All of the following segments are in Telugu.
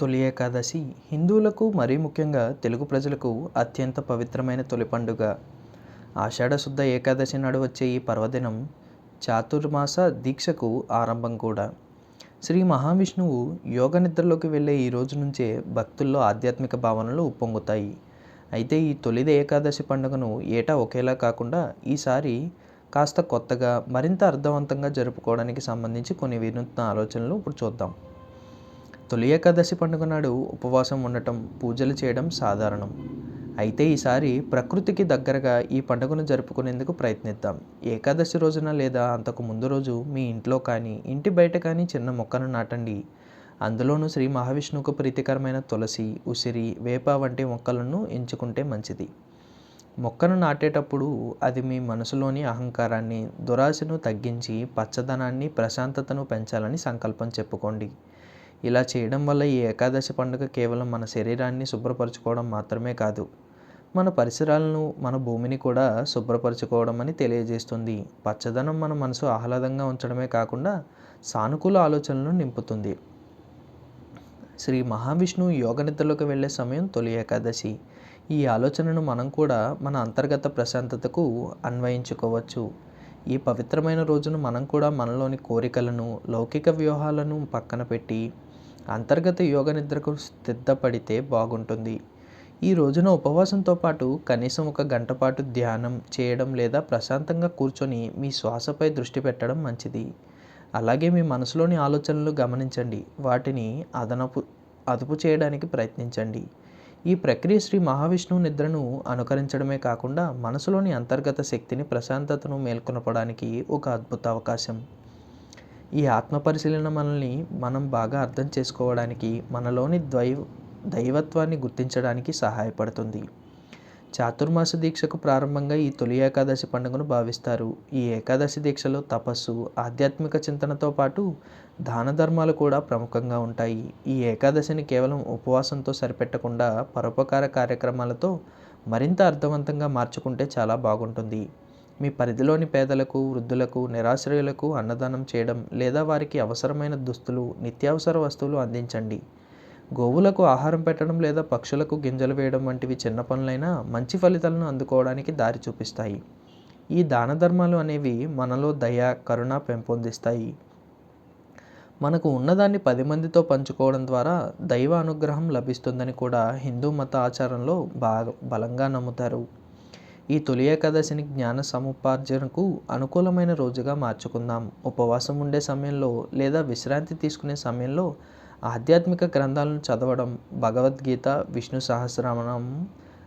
తొలి ఏకాదశి హిందువులకు మరీ ముఖ్యంగా తెలుగు ప్రజలకు అత్యంత పవిత్రమైన తొలి పండుగ. ఆషాఢ శుద్ధ ఏకాదశి నాడు వచ్చే ఈ పర్వదినం చాతుర్మాస దీక్షకు ఆరంభం కూడా. శ్రీ మహావిష్ణువు యోగ నిద్రలోకి వెళ్ళే ఈ రోజు నుంచే భక్తుల్లో ఆధ్యాత్మిక భావనలు ఉప్పొంగుతాయి అయితే ఈ తొలిది ఏకాదశి పండుగను ఏటా ఒకేలా కాకుండా ఈసారి కాస్త కొత్తగా మరింత అర్థవంతంగా జరుపుకోవడానికి సంబంధించి కొన్ని వినూత్న ఆలోచనలు ఇప్పుడు చూద్దాం. తొలి ఏకాదశి పండుగ నాడు ఉపవాసం ఉండటం పూజలు చేయడం సాధారణం. అయితే ఈసారి ప్రకృతికి దగ్గరగా ఈ పండుగను జరుపుకునేందుకు ప్రయత్నిద్దాం. ఏకాదశి రోజున లేదా అంతకు ముందు రోజు మీ ఇంట్లో కానీ ఇంటి బయట కానీ చిన్న మొక్కను నాటండి. అందులోనూ శ్రీ మహావిష్ణువుకు ప్రీతికరమైన తులసి ఉసిరి వేప వంటి మొక్కలను ఎంచుకుంటే మంచిది. మొక్కను నాటేటప్పుడు అది మీ మనసులోని అహంకారాన్ని దురాశను తగ్గించి పచ్చదనాన్ని ప్రశాంతతను పెంచాలని సంకల్పం చెప్పుకోండి. ఇలా చేయడం వల్ల ఈ ఏకాదశి పండుగ కేవలం మన శరీరాన్ని శుభ్రపరచుకోవడం మాత్రమే కాదు మన పరిసరాలను మన భూమిని కూడా శుభ్రపరచుకోవడం అని తెలియజేస్తుంది. పచ్చదనం మన మనసు ఆహ్లాదంగా ఉంచడమే కాకుండా సానుకూల ఆలోచనలను నింపుతుంది. శ్రీ మహావిష్ణువు యోగ నిద్రలోకి వెళ్ళే సమయం తొలి ఏకాదశి. ఈ ఆలోచనను మనం కూడా మన అంతర్గత ప్రశాంతతకు అన్వయించుకోవచ్చు. ఈ పవిత్రమైన రోజును మనం కూడా మనలోని కోరికలను లౌకిక వ్యూహాలను పక్కన పెట్టి అంతర్గత యోగ నిద్రకు సిద్ధపడితే బాగుంటుంది. ఈ రోజున ఉపవాసంతో పాటు కనీసం ఒక గంట పాటు ధ్యానం చేయడం లేదా ప్రశాంతంగా కూర్చొని మీ శ్వాసపై దృష్టి పెట్టడం మంచిది. అలాగే మీ మనసులోని ఆలోచనలు గమనించండి. వాటిని అదనపు అదుపు చేయడానికి ప్రయత్నించండి. ఈ ప్రక్రియ శ్రీ మహావిష్ణువు నిద్రను అనుకరించడమే కాకుండా మనసులోని అంతర్గత శక్తిని ప్రశాంతతను మేల్కొనపడానికి ఒక అద్భుత అవకాశం. ఈ ఆత్మ పరిశీలన మనల్ని మనం బాగా అర్థం చేసుకోవడానికి మనలోని ద్వైవ దైవత్వాన్ని గుర్తించడానికి సహాయపడుతుంది. చాతుర్మాస దీక్షకు ప్రారంభంగా ఈ తొలి ఏకాదశి పండుగను భావిస్తారు. ఈ ఏకాదశి దీక్షలో తపస్సు ఆధ్యాత్మిక చింతనతో పాటు దాన ధర్మాలు కూడా ప్రముఖంగా ఉంటాయి. ఈ ఏకాదశిని కేవలం ఉపవాసంతో సరిపెట్టకుండా పరోపకార కార్యక్రమాలతో మరింత అర్థవంతంగా మార్చుకుంటే చాలా బాగుంటుంది. మీ పరిధిలోని పేదలకు వృద్ధులకు నిరాశ్రయులకు అన్నదానం చేయడం లేదా వారికి అవసరమైన దుస్తులు నిత్యావసర వస్తువులు అందించండి. గోవులకు ఆహారం పెట్టడం లేదా పక్షులకు గింజలు వేయడం వంటివి చిన్న పనులైనా మంచి ఫలితాలను అందుకోవడానికి దారి చూపిస్తాయి. ఈ దాన ధర్మాలు అనేవి మనలో దయ కరుణ పెంపొందిస్తాయి. మనకు ఉన్నదాన్ని పది మందితో పంచుకోవడం ద్వారా దైవ అనుగ్రహం లభిస్తుందని కూడా హిందూ మత ఆచారంలో బాగా బలంగా నమ్ముతారు. ఈ తొలి ఏకాదశిని జ్ఞాన సముపార్జనకు అనుకూలమైన రోజుగా మార్చుకుందాం. ఉపవాసం ఉండే సమయంలో లేదా విశ్రాంతి తీసుకునే సమయంలో ఆధ్యాత్మిక గ్రంథాలను చదవడం భగవద్గీత విష్ణు సహస్రనామం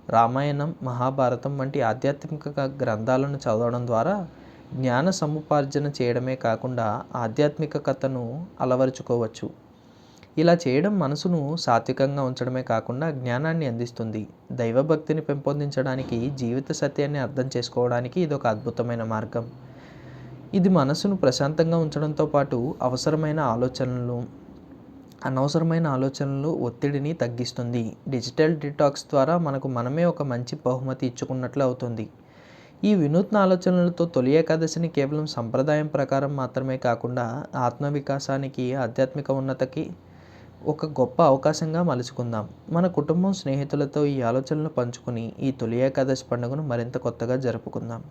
రామాయణం మహాభారతం వంటి ఆధ్యాత్మిక గ్రంథాలను చదవడం ద్వారా జ్ఞాన సముపార్జన చేయడమే కాకుండా ఆధ్యాత్మికతను అలవరుచుకోవచ్చు. ఇలా చేయడం మనసును సాత్వికంగా ఉంచడమే కాకుండా జ్ఞానాన్ని అందిస్తుంది. దైవభక్తిని పెంపొందించడానికి జీవిత సత్యాన్ని అర్థం చేసుకోవడానికి ఇది ఒక అద్భుతమైన మార్గం. ఇది మనసును ప్రశాంతంగా ఉంచడంతో పాటు అవసరమైన ఆలోచనలు అనవసరమైన ఆలోచనలు ఒత్తిడిని తగ్గిస్తుంది. డిజిటల్ డిటాక్స్ ద్వారా మనకు మనమే ఒక మంచి బహుమతి ఇచ్చుకున్నట్లు అవుతుంది. ఈ వినూత్న ఆలోచనలతో తొలి ఏకాదశిని కేవలం సంప్రదాయం ప్రకారం మాత్రమే కాకుండా ఆత్మవికాసానికి ఆధ్యాత్మిక ఉన్నతకి ఒక గొప్ప అవకాశంగా మలుచుకుందాం. మన కుటుంబం స్నేహితులతో ఈ ఆలోచనలు పంచుకుని ఈ తొలి ఏకాదశి పండుగను మరింత కొత్తగా జరుపుకుందాం.